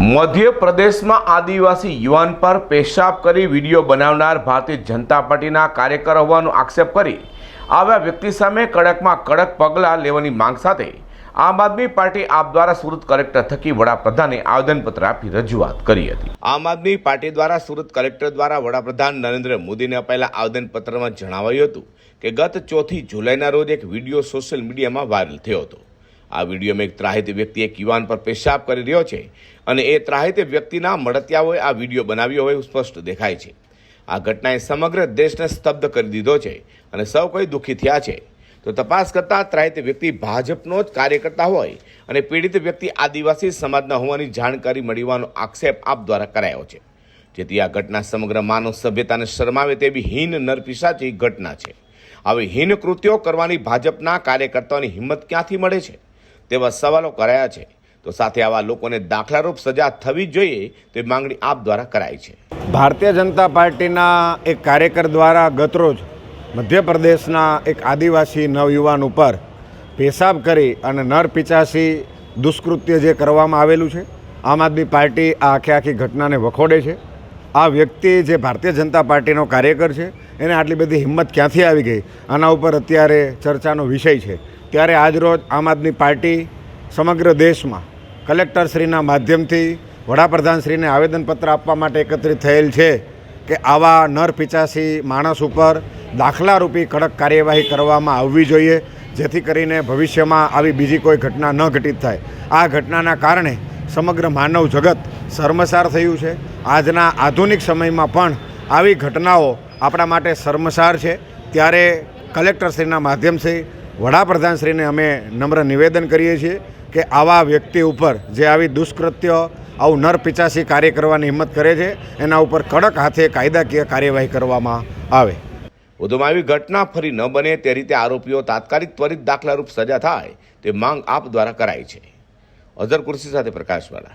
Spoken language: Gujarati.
મધ્યપ્રદેશમાં આદિવાસી યુવાન પર પેશાબ કરી વીડિયો બનાવનાર ભારતીય જનતા પાર્ટીના કાર્યકર હોવાનો આક્ષેપ કરી આવ્યા વ્યક્તિ સામે કડકમાં કડક પગલાં લેવાની માંગ સાથે આમ આદમી પાર્ટી આપ દ્વારા સુરત કલેક્ટર થકી વડાપ્રધાને આવેદનપત્ર આપી રજૂઆત કરી હતી. આમ આદમી પાર્ટી દ્વારા સુરત કલેક્ટર દ્વારા વડાપ્રધાન નરેન્દ્ર મોદીને અપાયેલા આવેદનપત્રમાં જણાવાયું હતું કે ગત ચોથી જુલાઈના રોજ એક વીડિયો સોશિયલ મીડિયામાં વાયરલ થયો હતો. આ વિડીયોમાં એક ત્રાહિત વ્યક્તિ એક યુવાન પર પેશાબ કરી રહ્યો છે અને એ ત્રાહિત વ્યક્તિના મળતિયાઓએ આ વીડિયો બનાવ્યો હોય સ્પષ્ટ દેખાય છે. આ ઘટનાએ સમગ્ર દેશને સ્તબ્ધ કરી દીધો છે અને સૌ કોઈ દુઃખી થયા છે. તો તપાસ કરતા ત્રાહિત વ્યક્તિ ભાજપનો જ કાર્યકર્તા હોય અને પીડિત વ્યક્તિ આદિવાસી સમાજના હોવાની જાણકારી મળીવાનો આક્ષેપ આપ દ્વારા કરાયો છે. જેથી આ ઘટના સમગ્ર માનવ સભ્યતાને શરમાવે તેવી હીન નરપિશાચી ઘટના છે. આવી હીન કૃત્યો કરવાની ભાજપના કાર્યકર્તાઓની હિંમત ક્યાંથી મળે છે? તેવા સવાલો કરાયા છે. તો સાથે આવા લોકોને દાખલારૂપ સજા થવી જોઈએ તે માંગણી આપ દ્વારા કરાઈ છે. ભારતીય જનતા પાર્ટીના એક કાર્યકર દ્વારા ગતરોજ મધ્યપ્રદેશના એક આદિવાસી નવયુવાન ઉપર પેશાબ કરી અને નર પિચાસી દુષ્કૃત્ય જે કરવામાં આવેલું છે, આમ આદમી પાર્ટી આ આખે આખી ઘટનાને વખોડે છે. આ વ્યક્તિ જે ભારતીય જનતા પાર્ટીનો કાર્યકર છે, એને આટલી બધી હિંમત ક્યાંથી આવી ગઈ? આના ઉપર અત્યારે ચર્ચાનો વિષય છે. ત્યારે આજરોજ આમ આદમી પાર્ટી સમગ્ર દેશમાં કલેક્ટરશ્રીના માધ્યમથી વડાપ્રધાનશ્રીને આવેદનપત્ર આપવા માટે એકત્રિત થયેલ છે કે આવા નર પિચાસી માણસ ઉપર દાખલારૂપી કડક કાર્યવાહી કરવામાં આવવી જોઈએ, જેથી કરીને ભવિષ્યમાં આવી બીજી કોઈ ઘટના ન ઘટિત થાય. આ ઘટનાના કારણે સમગ્ર માનવ જગત શર્મસાર થયું છે. આજના આધુનિક સમયમાં પણ આવી ઘટનાઓ આપણા માટે શર્મસાર છે. ત્યારે કલેક્ટરશ્રીના માધ્યમથી વડાપ્રધાનશ્રીને અમે નમ્ર નિવેદન કરીએ છીએ કે આવા વ્યક્તિ ઉપર જે આવી દુષ્કૃત્ય, આવું નરપિચાસી કાર્ય કરવાની હિંમત કરે છે, એના ઉપર કડક હાથે કાયદાકીય કાર્યવાહી કરવામાં આવે. વધુમાં આવી ઘટના ફરી ન બને તે રીતે આરોપીઓ તાત્કાલિક ત્વરિત દાખલારૂપ સજા થાય તે માંગ આપ દ્વારા કરાઈ છે. અઝર કુર્સી સાથે પ્રકાશવાળા.